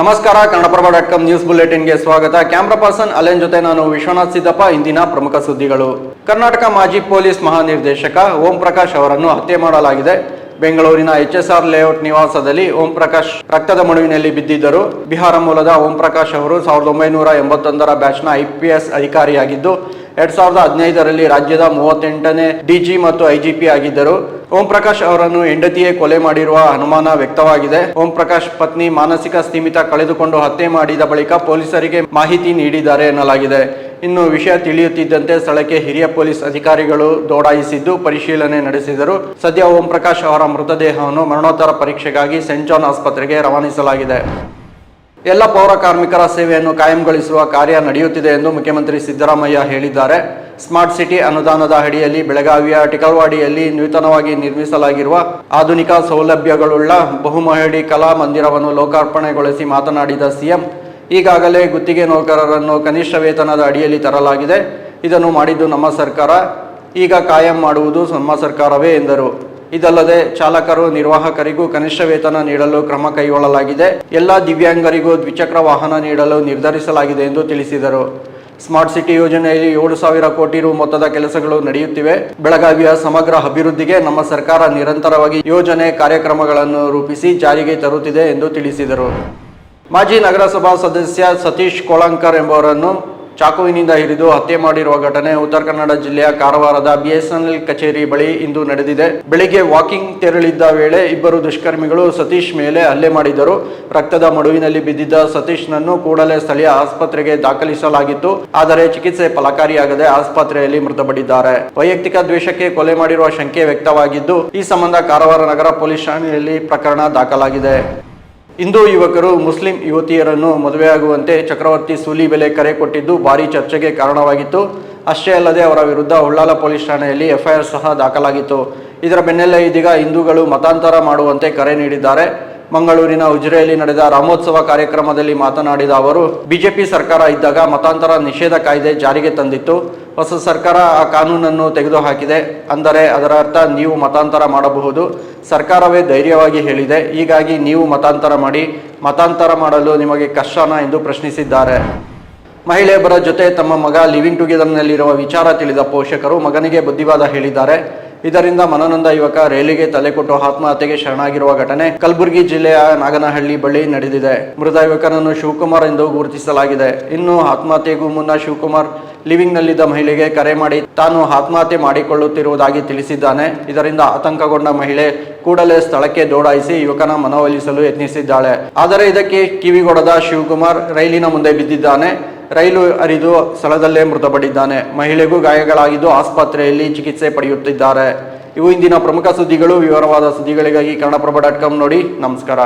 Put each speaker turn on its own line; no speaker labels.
ನಮಸ್ಕಾರ, Kannadaprabha dot com news ಬುಲೆಟಿನ್ಗೆ ಸ್ವಾಗತ. ಕ್ಯಾಮ್ರಾ ಪರ್ಸನ್ ಅಲೆನ್ ಜೊತೆ ನಾನು ವಿಶ್ವನಾಥ್ ಸಿದ್ದಪ್ಪ. ಇಂದಿನ ಪ್ರಮುಖ ಸುದ್ದಿಗಳು. ಕರ್ನಾಟಕ ಮಾಜಿ ಪೊಲೀಸ್ ಮಹಾನಿರ್ದೇಶಕ ಓಂ ಪ್ರಕಾಶ್ ಅವರನ್ನು ಹತ್ಯೆ ಮಾಡಲಾಗಿದೆ. ಬೆಂಗಳೂರಿನ ಎಚ್ ಎಸ್ ಆರ್ ಲೇಔಟ್ ನಿವಾಸದಲ್ಲಿ ಓಂ ಪ್ರಕಾಶ್ ರಕ್ತದ ಮಡುವಿನಲ್ಲಿ ಬಿದ್ದಿದ್ದರು. ಬಿಹಾರ ಮೂಲದ ಓಂ ಪ್ರಕಾಶ್ ಅವರು ಸಾವಿರದ ಒಂಬೈನೂರ ಎಂಬತ್ತೊಂದರ ಬ್ಯಾಚ್ನ ಐಪಿಎಸ್ ಅಧಿಕಾರಿಯಾಗಿದ್ದು, ಎರಡ್ ಸಾವಿರದ ಹದಿನೈದರಲ್ಲಿ ರಾಜ್ಯದ ಮೂವತ್ತೆಂಟನೇ ಡಿಜಿ ಮತ್ತು ಐಜಿಪಿ ಆಗಿದ್ದರು. ಓಂ ಪ್ರಕಾಶ್ ಅವರನ್ನು ಹೆಂಡತಿಯೇ ಕೊಲೆ ಮಾಡಿರುವ ಅನುಮಾನ ವ್ಯಕ್ತವಾಗಿದೆ. ಓಂ ಪ್ರಕಾಶ್ ಪತ್ನಿ ಮಾನಸಿಕ ಸ್ಥಿಮಿತ ಕಳೆದುಕೊಂಡು ಹತ್ಯೆ ಮಾಡಿದ ಬಳಿಕ ಪೊಲೀಸರಿಗೆ ಮಾಹಿತಿ ನೀಡಿದ್ದಾರೆ ಎನ್ನಲಾಗಿದೆ. ಇನ್ನು ವಿಷಯ ತಿಳಿಯುತ್ತಿದ್ದಂತೆ ಸ್ಥಳಕ್ಕೆ ಹಿರಿಯ ಪೊಲೀಸ್ ಅಧಿಕಾರಿಗಳು ದೌಡಾಯಿಸಿದ್ದು ಪರಿಶೀಲನೆ ನಡೆಸಿದರು. ಸದ್ಯ ಓಂ ಪ್ರಕಾಶ್ ಅವರ ಮೃತದೇಹವನ್ನು ಮರಣೋತ್ತರ ಪರೀಕ್ಷೆಗಾಗಿ ಸೆಂಟ್ ಜಾನ್ ಆಸ್ಪತ್ರೆಗೆ ರವಾನಿಸಲಾಗಿದೆ. ಎಲ್ಲ ಪೌರ ಕಾರ್ಮಿಕರ ಸೇವೆಯನ್ನು ಕಾಯಂಗೊಳಿಸುವ ಕಾರ್ಯ ನಡೆಯುತ್ತಿದೆ ಎಂದು ಮುಖ್ಯಮಂತ್ರಿ ಸಿದ್ದರಾಮಯ್ಯ ಹೇಳಿದ್ದಾರೆ. ಸ್ಮಾರ್ಟ್ ಸಿಟಿ ಅನುದಾನದ ಅಡಿಯಲ್ಲಿ ಬೆಳಗಾವಿಯ ಟಿಕಲ್ವಾಡಿಯಲ್ಲಿ ನೂತನವಾಗಿ ನಿರ್ಮಿಸಲಾಗಿರುವ ಆಧುನಿಕ ಸೌಲಭ್ಯಗಳುಳ್ಳ ಬಹುಮಹಡಿ ಕಲಾ ಮಂದಿರವನ್ನು ಲೋಕಾರ್ಪಣೆಗೊಳಿಸಿ ಮಾತನಾಡಿದ ಸಿಎಂ ಈಗಾಗಲೇ ಗುತ್ತಿಗೆ ನೌಕರರನ್ನು ಕನಿಷ್ಠ ವೇತನದ ಅಡಿಯಲ್ಲಿ ತರಲಾಗಿದೆ. ಇದನ್ನು ಮಾಡಿದ್ದು ನಮ್ಮ ಸರ್ಕಾರ. ಈಗ ಕಾಯಂ ಮಾಡುವುದು ನಮ್ಮ ಸರ್ಕಾರವೇ ಎಂದರು. ಇದಲ್ಲದೆ ಚಾಲಕರು, ನಿರ್ವಾಹಕರಿಗೂ ಕನಿಷ್ಠ ವೇತನ ನೀಡಲು ಕ್ರಮ ಕೈಗೊಳ್ಳಲಾಗಿದೆ. ಎಲ್ಲ ದಿವ್ಯಾಂಗರಿಗೂ ದ್ವಿಚಕ್ರ ವಾಹನ ನೀಡಲು ನಿರ್ಧರಿಸಲಾಗಿದೆ ಎಂದು ತಿಳಿಸಿದರು. ಸ್ಮಾರ್ಟ್ ಸಿಟಿ ಯೋಜನೆಯಲ್ಲಿ ಏಳು ಸಾವಿರ ಕೋಟಿ ರು ಮೊತ್ತದ ಕೆಲಸಗಳು ನಡೆಯುತ್ತಿವೆ. ಬೆಳಗಾವಿಯ ಸಮಗ್ರ ಅಭಿವೃದ್ಧಿಗೆ ನಮ್ಮ ಸರ್ಕಾರ ನಿರಂತರವಾಗಿ ಯೋಜನೆ ಕಾರ್ಯಕ್ರಮಗಳನ್ನು ರೂಪಿಸಿ ಜಾರಿಗೆ ತರುತ್ತಿದೆ ಎಂದು ತಿಳಿಸಿದರು. ಮಾಜಿ ನಗರಸಭಾ ಸದಸ್ಯ ಸತೀಶ್ ಕೋಳಂಕರ್ ಎಂಬುವರನ್ನು ಚಾಕುವಿನಿಂದ ಹಿಡಿದು ಹತ್ಯೆ ಮಾಡಿರುವ ಘಟನೆ ಉತ್ತರ ಕನ್ನಡ ಜಿಲ್ಲೆಯ ಕಾರವಾರದ ಬಿಎಸ್ಎನ್ಎಲ್ ಕಚೇರಿ ಬಳಿ ಇಂದು ನಡೆದಿದೆ. ಬೆಳಿಗ್ಗೆ ವಾಕಿಂಗ್ ತೆರಳಿದ್ದ ವೇಳೆ ಇಬ್ಬರು ದುಷ್ಕರ್ಮಿಗಳು ಸತೀಶ್ ಮೇಲೆ ಹಲ್ಲೆ ಮಾಡಿದರು ರಕ್ತದ ಮಡುವಿನಲ್ಲಿ ಬಿದ್ದಿದ್ದ ಸತೀಶ್ನನ್ನು ಕೂಡಲೇ ಸ್ಥಳೀಯ ಆಸ್ಪತ್ರೆಗೆ ದಾಖಲಿಸಲಾಗಿತ್ತು. ಆದರೆ ಚಿಕಿತ್ಸೆ ಫಲಕಾರಿಯಾಗದೆ ಆಸ್ಪತ್ರೆಯಲ್ಲಿ ಮೃತಪಟ್ಟಿದ್ದಾರೆ. ವೈಯಕ್ತಿಕ ದ್ವೇಷಕ್ಕೆ ಕೊಲೆ ಮಾಡಿರುವ ಶಂಕೆ ವ್ಯಕ್ತವಾಗಿದ್ದು, ಈ ಸಂಬಂಧ ಕಾರವಾರ ನಗರ ಪೊಲೀಸ್ ಠಾಣೆಯಲ್ಲಿ ಪ್ರಕರಣ ದಾಖಲಾಗಿದೆ. ಹಿಂದೂ ಯುವಕರು, ಮುಸ್ಲಿಂ ಯುವತಿಯರನ್ನು ಮದುವೆಯಾಗುವಂತೆ ಚಕ್ರವರ್ತಿ ಸೂಲಿ ಬೆಲೆ ಕರೆ ಕೊಟ್ಟಿದ್ದು ಭಾರೀ ಚರ್ಚೆಗೆ ಕಾರಣವಾಗಿತ್ತು. ಅಷ್ಟೇ ಅಲ್ಲದೆ ಅವರ ವಿರುದ್ಧ ಉಳ್ಳಾಲ ಪೊಲೀಸ್ ಠಾಣೆಯಲ್ಲಿ ಎಫ್ಐಆರ್ ಸಹ ದಾಖಲಾಗಿತ್ತು. ಇದರ ಬೆನ್ನಲ್ಲೇ ಇದೀಗ ಹಿಂದೂಗಳು ಮತಾಂತರ ಮಾಡುವಂತೆ ಕರೆ ನೀಡಿದ್ದಾರೆ. ಮಂಗಳೂರಿನ ಉಜ್ರೆಯಲ್ಲಿ ನಡೆದ ರಾಮೋತ್ಸವ ಕಾರ್ಯಕ್ರಮದಲ್ಲಿ ಮಾತನಾಡಿದ ಅವರು, ಬಿಜೆಪಿ ಸರ್ಕಾರ ಇದ್ದಾಗ ಮತಾಂತರ ನಿಷೇಧ ಕಾಯ್ದೆ ಜಾರಿಗೆ ತಂದಿತ್ತು. ಹೊಸ ಸರ್ಕಾರ ಆ ಕಾನೂನನ್ನು ತೆಗೆದುಹಾಕಿದೆ. ಅಂದರೆ ಅದರ ಅರ್ಥ ನೀವು ಮತಾಂತರ ಮಾಡಬಹುದು. ಸರ್ಕಾರವೇ ಧೈರ್ಯವಾಗಿ ಹೇಳಿದೆ. ಹೀಗಾಗಿ ನೀವು ಮತಾಂತರ ಮಾಡಿ, ಮತಾಂತರ ಮಾಡಲು ನಿಮಗೆ ಕಷ್ಟನಾ ಎಂದು ಪ್ರಶ್ನಿಸಿದ್ದಾರೆ. ಮಹಿಳೆಯೊಬ್ಬರ ಜೊತೆ ತಮ್ಮ ಮಗ ಲಿವಿಂಗ್ ಟುಗೆದರ್ನಲ್ಲಿರುವ ವಿಚಾರ ತಿಳಿದ ಪೋಷಕರು ಮಗನಿಗೆ ಬುದ್ಧಿವಾದ ಹೇಳಿದ್ದಾರೆ. ಇದರಿಂದ ಮನನೊಂದ ಯುವಕ ರೈಲಿಗೆ ತಲೆ ಕೊಟ್ಟು ಆತ್ಮಹತ್ಯೆಗೆ ಶರಣಾಗಿರುವ ಘಟನೆ ಕಲಬುರಗಿ ಜಿಲ್ಲೆಯ ನಾಗನಹಳ್ಳಿ ಬಳಿ ನಡೆದಿದೆ. ಮೃತ ಯುವಕನನ್ನು ಶಿವಕುಮಾರ್ ಎಂದು ಗುರುತಿಸಲಾಗಿದೆ. ಇನ್ನು ಆತ್ಮಹತ್ಯೆಗೂ ಮುನ್ನ ಶಿವಕುಮಾರ್ ಲಿವಿಂಗ್ ನಲ್ಲಿದ್ದ ಮಹಿಳೆಗೆ ಕರೆ ಮಾಡಿ ತಾನು ಆತ್ಮಹತ್ಯೆ ಮಾಡಿಕೊಳ್ಳುತ್ತಿರುವುದಾಗಿ ತಿಳಿಸಿದ್ದಾನೆ. ಇದರಿಂದ ಆತಂಕಗೊಂಡ ಮಹಿಳೆ ಕೂಡಲೇ ಸ್ಥಳಕ್ಕೆ ದೌಡಾಯಿಸಿ ಯುವಕನ ಮನವೊಲಿಸಲು ಯತ್ನಿಸಿದ್ದಾಳೆ. ಆದರೆ ಇದಕ್ಕೆ ಕಿವಿಗೊಡದ ಶಿವಕುಮಾರ್ ರೈಲಿನ ಮುಂದೆ ಬಿದ್ದಿದ್ದಾನೆ. ರೈಲು ಹರಿದು ಸ್ಥಳದಲ್ಲೇ ಮೃತಪಟ್ಟಿದ್ದಾನೆ. ಮಹಿಳೆಗೂ ಗಾಯಗಳಾಗಿದ್ದು ಆಸ್ಪತ್ರೆಯಲ್ಲಿ ಚಿಕಿತ್ಸೆ ಪಡೆಯುತ್ತಿದ್ದಾರೆ. ಇವು ಇಂದಿನ ಪ್ರಮುಖ ಸುದ್ದಿಗಳು. ವಿವರವಾದ ಸುದ್ದಿಗಳಿಗಾಗಿ ಕನ್ನಡಪ್ರಭ ಡಾಟ್ ಕಾಮ್ ನೋಡಿ. ನಮಸ್ಕಾರ.